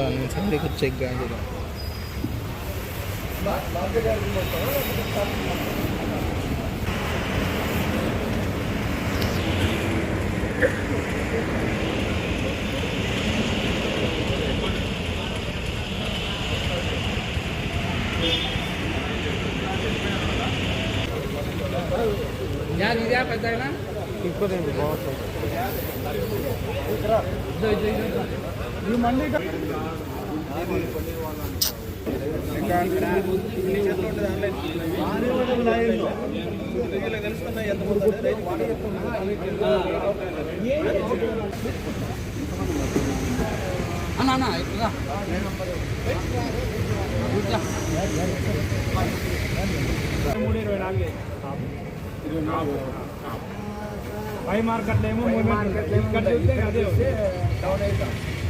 ఎక్కుతాను సైడ్కి చెక్ గాంధీలో ఇంకోటండి బాగుంటుంది అన్న అన్న ఇట్లా పై మార్కెట్లో ఏమో అదే సైడ్ అన్న కొద్దిగా కాదు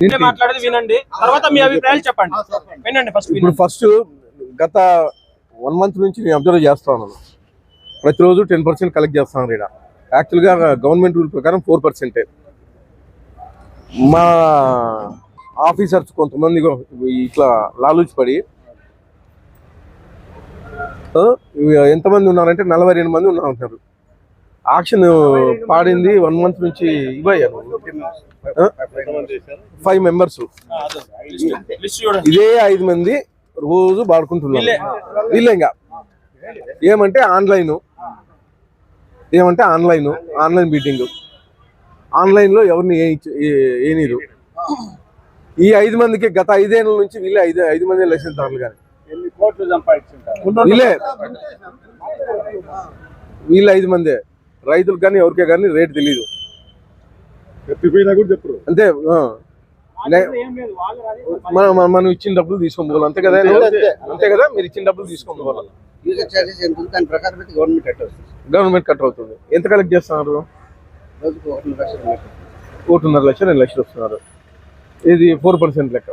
నేనే మాట్లాడేది వినండి. తర్వాత మీ అభిప్రాయాలు చెప్పండి. వినండి ఫస్ట్ ఇప్పుడు ఫస్ట్ గత వన్ మంత్ నుంచి నేను అబ్జర్వ్ చేస్తా ఉన్నాను ప్రతిరోజు టెన్ పర్సెంట్ కలెక్ట్ చేస్తాను ఇక్కడ. యాక్చువల్గా గవర్నమెంట్ రూల్ ప్రకారం ఫోర్ పర్సెంటే మా ఆఫీసర్స్ కొంతమంది ఇట్లా లాలూచి పడి ఎంతమంది ఉన్నారంటే నలభై రెండు మంది ఉన్నారు ఆక్షన్ పాడింది వన్ మంత్ నుంచి ఇవ్వయ్యారు ఫైవ్ మెంబర్స్. ఇదే ఐదు మంది రోజు పాడుకుంటున్నారు వీళ్ళే ఇంకా. ఏమంటే ఆన్లైన్. ఏమంటే ఆన్లైన్ ఆన్లైన్ మీటింగ్. ఆన్లైన్లో ఎవరిని ఏనీరు. ఈ ఐదు మందికి గత ఐదేళ్ళ నుంచి వీళ్ళే ఐదు ఐదు మంది లైసెన్స్ దారులు కానీ. వీళ్ళే. వీళ్ళు ఐదు మందే. రైతులకు కానీ ఎవరికే కానీ రేట్ తెలియదు అంతే మనం మనం- మనం ఇచ్చిన డబ్బులు తీసుకొని పోవాలి. అంతే కదా? అంతే కదా? మీరు ఇచ్చిన డబ్బులు తీసుకొని పోవాలి. గవర్నమెంట్ కట్ అవుతుంది. ఎంత కలెక్ట్ చేస్తున్నారు? లక్షలు. ఒకటిన్నర లక్ష రెండు లక్షలు వస్తున్నారు. ఇది ఫోర్ పర్సెంట్ లెక్క.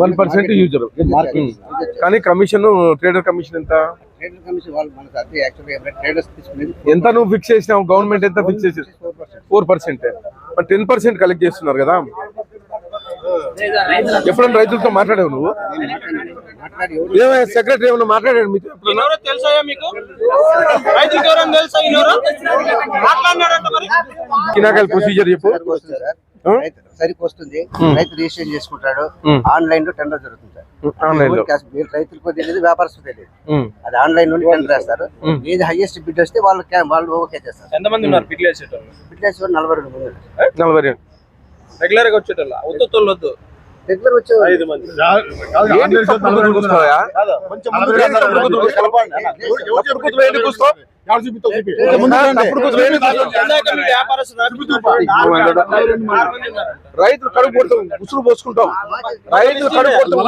వన్ పర్సెంట్ యూజర్ కానీ కమిషన్ ట్రేడర్ కమిషన్ ఎంత? ట్రేడర్ కమిషన్ వాళ్ళు మనకు అది యాక్చువల్గా ట్రేడర్స్ తీసుకునేది ఎంత నువ్వు ఫిక్స్ చేసినావు? గవర్నమెంట్ ఎంత ఫిక్స్ చేసి ఫోర్ పర్సెంట్ మరి టెన్ పర్సెంట్ కలెక్ట్ చేస్తున్నారు కదా? ఎప్పుడైనా రైతులతో మాట్లాడావు నువ్వు? ఏమైనా సెక్రటరీ ఏమైనా మాట్లాడాడు మీతో ఎప్పుడైనా ఎవరో తెలుసా మీకు? రైతులకు ఎవరైనా తెలుసా మాట్లాడినాడంట మరి. కినాకల్ ప్రొసీజర్ చెప్పు. సరికి వస్తుంది? రైతు సరికి వస్తుంది రైతు రిజిస్ట్రేషన్ చేసుకుంటాడు. ఆన్లైన్లో టెండర్ జరుగుతుంది సార్ ఆన్లైన్లో క్యాష్ బిల్ రైతులకు తెలియదు వ్యాపారస్తులకు తెలియదు. అది ఆన్లైన్ నుండి టెండర్ వేస్తారు. ఏది హైయెస్ట్ బిడ్ వస్తే వాళ్ళు వాళ్ళు ఓకే చేస్తారు. ఎంతమంది ఉన్నారు వేసేటోళ్ళు? బిడ్ వేసి నలభై రెండు మంది ఉన్నారు. నలభై రెండు. రెగ్యులర్గా వచ్చేటోళ్ళు? ఉత్తోళ్ళు వద్దు. రెగ్యులర్ వచ్చే రైతులు కడుపు కొడుతాం ఉసురు పోసుకుంటాం. రైతులు కడుపు కొడుతాం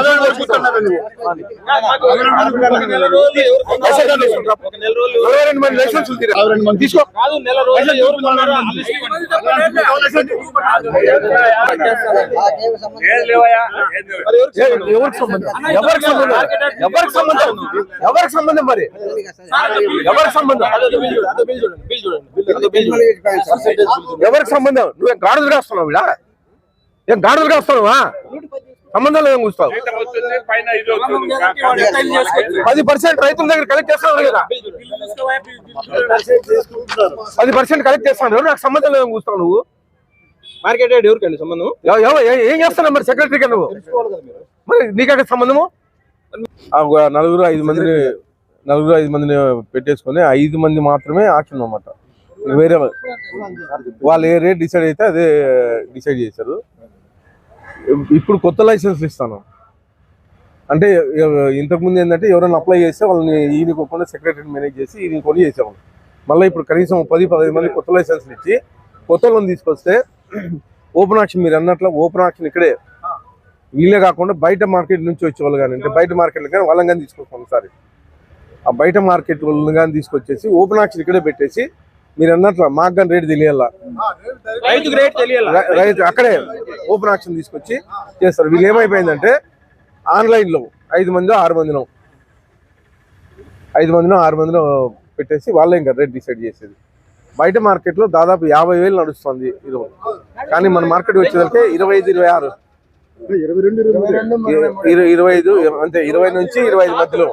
తీసుకో. ఎవరికి సంబంధం? ఎవరికి సంబంధం? ఎవరికి సంబంధం? మరి? ఎవరికి సంబంధం? ఎవరికి సంబంధం? నువ్వేం గాడుదలుగా వస్తున్నావు ఇలా ఏం గాడుదలుగా వస్తున్నావా సంబంధం లేదు కూస్తావు పది పర్సెంట్ రైతుల దగ్గర కలెక్ట్ చేస్తున్నారు కదా? పది పర్సెంట్ కలెక్ట్ చేస్తున్నారు నాకు సంబంధం లేదు కూస్తావు నువ్వు? మార్కెట్ రేట్ ఎవరికండి సంబంధం? ఏ- ఏం చేస్తున్నావు మరి సెక్రటరీగా నువ్వు? మరి. నీకు సంబంధము? నలుగురు ఐదు మందిని నలుగురు ఐదు మందిని పెట్టేసుకొని ఐదు మంది మాత్రమే ఆప్షన్ అనమాట వేరే వాళ్ళు. ఏ రేట్ డిసైడ్ అయితే అదే డిసైడ్ చేశారు. ఇప్పుడు కొత్త లైసెన్స్ ఇస్తాను. అంటే ఇంతకుముందు ఏంటంటే ఎవరైనా అప్లై చేస్తే వాళ్ళని ఈయన కొనుక్కొని సెక్రటరీ మేనేజ్ చేసి ఈయన కొని చేసేవాళ్ళు. మళ్ళీ ఇప్పుడు కనీసం పది పదహైదు మంది కొత్త లైసెన్స్లు ఇచ్చి కొత్త వాళ్ళని తీసుకొస్తే ఓపెన్ ఆక్షన్ మీరు అన్నట్లు ఓపెన్ ఆక్షన్ ఇక్కడే. వీళ్ళే కాకుండా బయట మార్కెట్ నుంచి వచ్చేవాళ్ళు కానీ అంటే బయట మార్కెట్లు కానీ వాళ్ళని కానీ తీసుకొస్తాం ఒకసారి. ఆ బయట మార్కెట్ వాళ్ళని కానీ తీసుకొచ్చేసి ఓపెన్ ఆక్షన్ ఇక్కడే పెట్టేసి మీరు అన్నట్లు మాకు కానీ రేటు తెలియాలా? రైతు అక్కడే ఓపెన్ ఆక్షన్ తీసుకొచ్చి చేస్తారు. వీళ్ళు ఏమైపోయిందంటే ఆన్లైన్లో ఐదు మంది ఆరు మందినో ఐదు మందినో ఆరు మందినో పెట్టేసి వాళ్ళే ఇంకా రేట్ డిసైడ్ చేసేది. బయట మార్కెట్లో దాదాపు యాభై వేలు నడుస్తుంది ఇది. కానీ మన మార్కెట్ వచ్చేసరికి ఇరవై ఐదు ఇరవై ఆరు. ఇరవై ఇరవై ఐదు అంతే ఇరవై నుంచి ఇరవై ఐదు మధ్యలో.